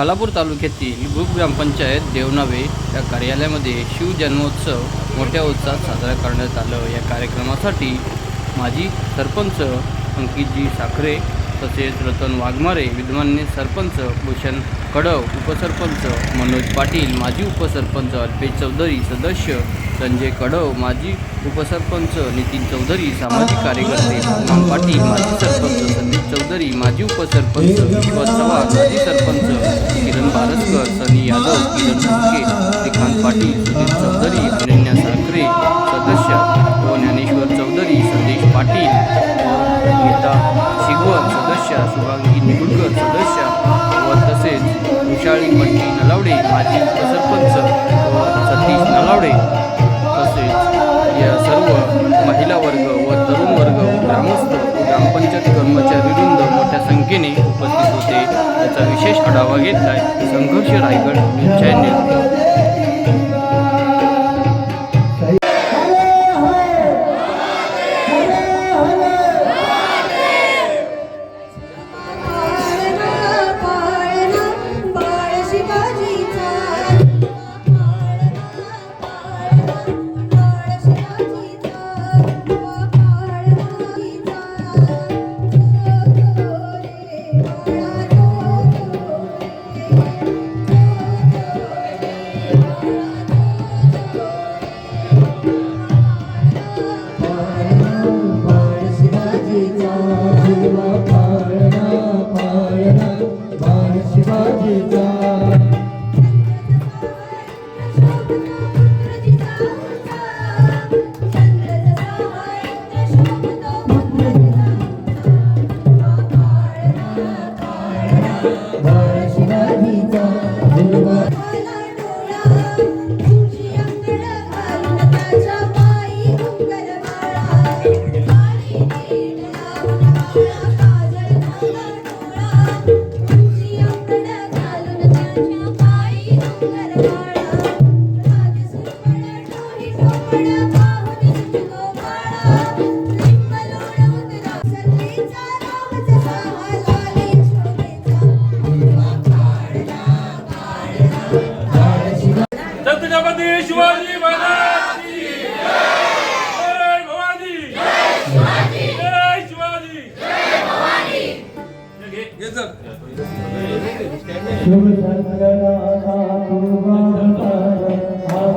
खालापूर तालुक्यातील ग्रुप ग्रामपंचायत देवनावे या कार्यालयामध्ये शिवजन्मोत्सव मोठ्या उत्साहात साजरा करण्यात आलं. या कार्यक्रमासाठी माजी सरपंच अंकितजी साखरे तसेच रतन वाघमारे विद्यमान्य सरपंच भूषण कडव उपसरपंच मनोज पाटील माजी उपसरपंच अल्पेश चौधरी सदस्य संजय कडव माजी उपसरपंच नितीन चौधरी सामाजिक कार्यकर्ते पूनम पाटील माजी सरपंच संदीप चौधरी माजी उपसरपंच विश्वास चव्हाण माजी सरपंच किरण बारसकर सनी यादव किरण फुके श्रीकांत पाटील सुनील चौधरी अनन्या साखरे सदस्य व ज्ञानेश्वर चौधरी संदेश पाटील व गीता शिगवण सदस्य शुभांगी निगुडकर सदस्य व तसेच विशाळी मंडी नलावडे माजी उपसरपंच व सतीश नलावडे. ग्रामपंचायत कर्मचारीवृंद मोठ्या संख्येने उपस्थित होते. त्याचा विशेष आढावा घेतलाय संघर्ष रायगड न्यूज चॅनेल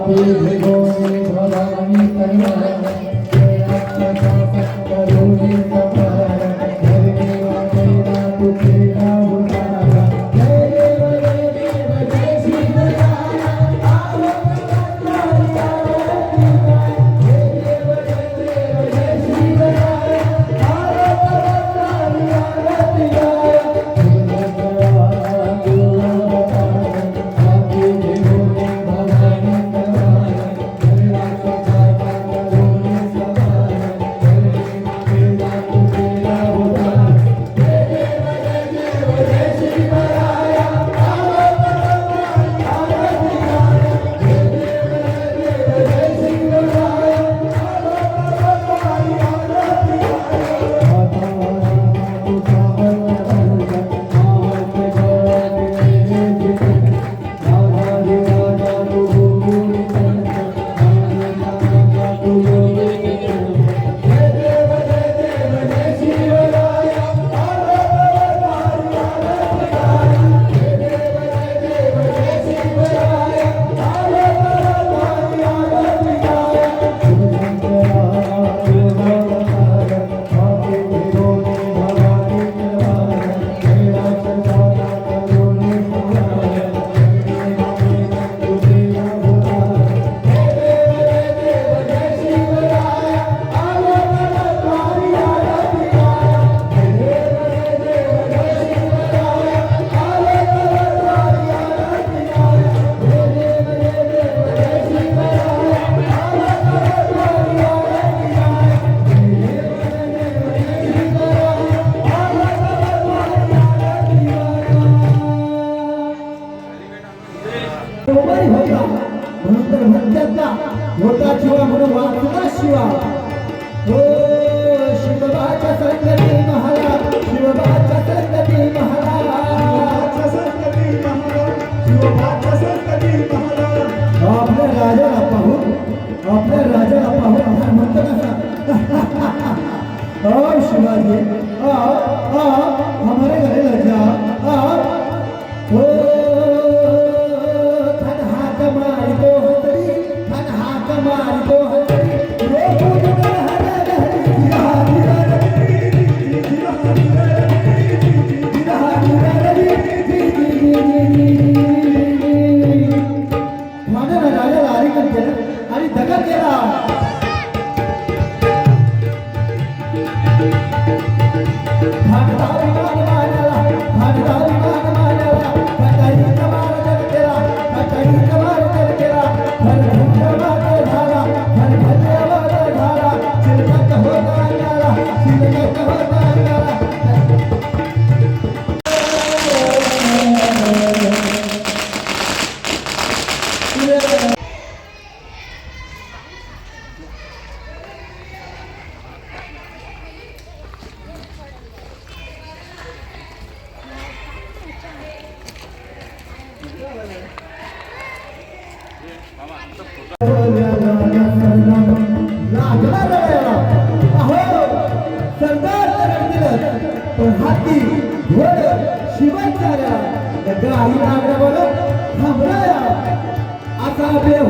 हे घे, the 앞에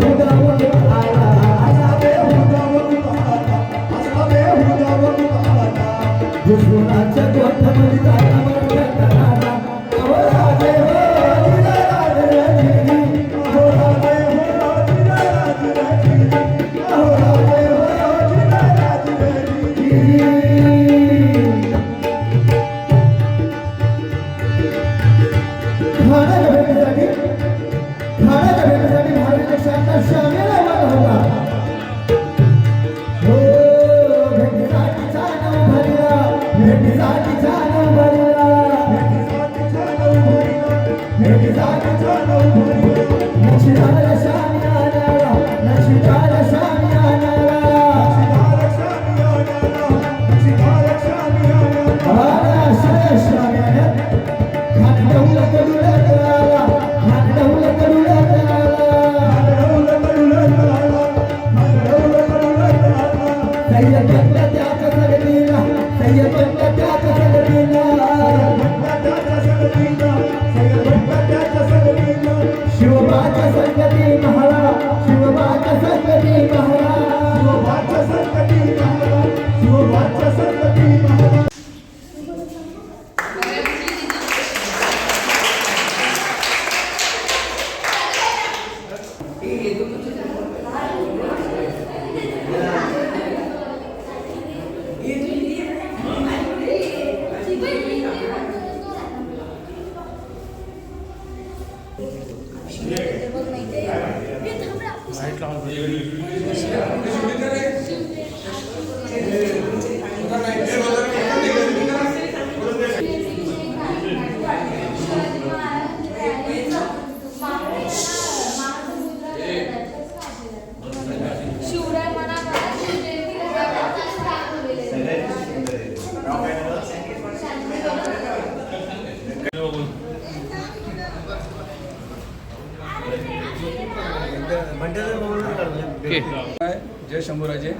जय शंभूराजे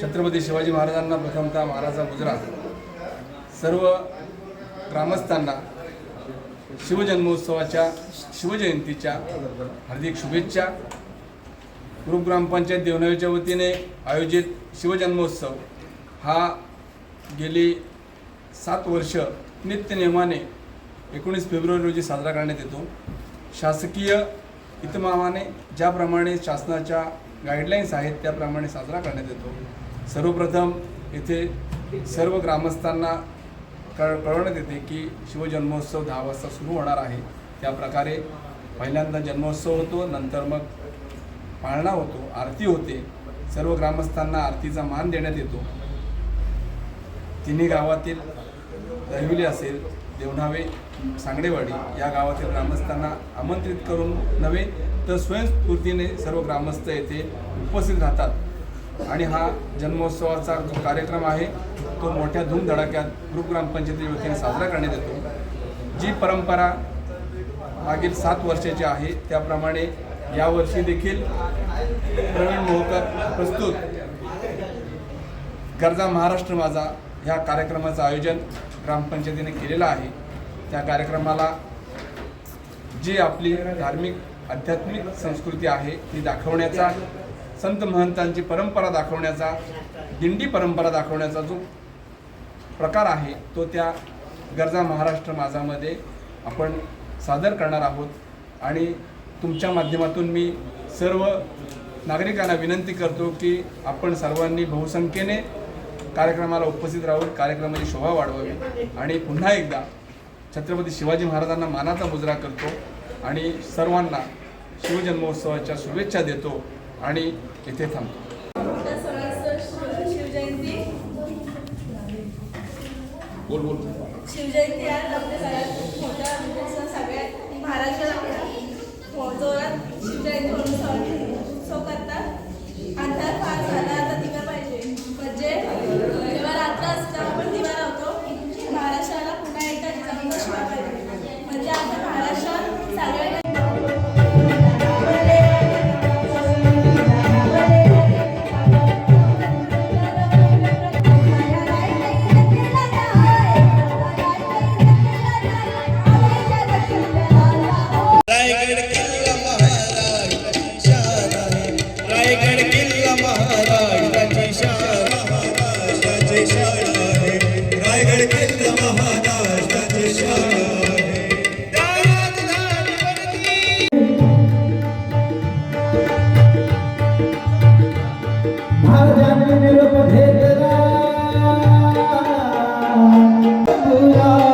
छत्रपती शिवाजी महाराजांना प्रथमतः महाराजा गुजरात. सर्व ग्रामस्थांना शिवजन्मोत्सवाच्या शिवजयंतीच्या हार्दिक शुभेच्छा. ग्रुप ग्रामपंचायत देवनवीच्या वतीने आयोजित शिवजन्मोत्सव हा गेली सात वर्ष नित्यनियमाने एकोणीस फेब्रुवारी रोजी साजरा करण्यात येतो. शासकीय इतमामाने ज्याप्रमाणे शासनाच्या गाईडलाईन्स आहेत त्याप्रमाणे साजरा करण्यात येतो. सर्वप्रथम इथे सर्व ग्रामस्थांना कळ कळवण्यात येते की शिवजन्मोत्सव दहा वाजता सुरू होणार आहे. त्याप्रकारे पहिल्यांदा जन्मोत्सव होतो नंतर मग पाळणा होतो आरती होते. सर्व ग्रामस्थांना आरतीचा मान देण्यात येतो. तिन्ही गावातील दहिवली असेल देवनावे सांगडेवाडी या गावातील ग्रामस्थांना आमंत्रित करून नवे तर स्वयंस्फूर्तीने सर्व ग्रामस्थ येथे उपस्थित राहतात. आणि हा जन्मोत्सवाचा जो कार्यक्रम आहे तो मोठ्या धूमधडाक्यात ग्रुप वतीने साजरा करण्यात येतो. जी परंपरा मागील सात वर्षाची आहे त्याप्रमाणे यावर्षी देखील प्रवीण मोहकर प्रस्तुत गरजा महाराष्ट्र माझा ह्या कार्यक्रमाचं आयोजन ग्रामपंचायतीने केलेलं आहे. त्या कार्यक्रमाला जी आपली धार्मिक आध्यात्मिक संस्कृती आहे ती दाखवण्याचा संत महंतांची परंपरा दाखवण्याचा दिंडी परंपरा दाखवण्याचा जो प्रकार आहे तो त्या गरजा महाराष्ट्र माझामध्ये आपण सादर करणार आहोत. आणि तुमच्या माध्यमातून मी सर्व नागरिकांना विनंती करतो की आपण सर्वांनी बहुसंख्येने कार्यक्रमाला उपस्थित राहून कार्यक्रमाची शोभा वाढवावी. आणि पुन्हा एकदा छत्रपती शिवाजी महाराजांना मानाचा मुजरा करतो. आणि सर्वांना शिवजन्मोत्सवाच्या शुभेच्छा देतो आणि इथे थांबतो. शिवजयंती. बोल बोल. शिवजयंती oh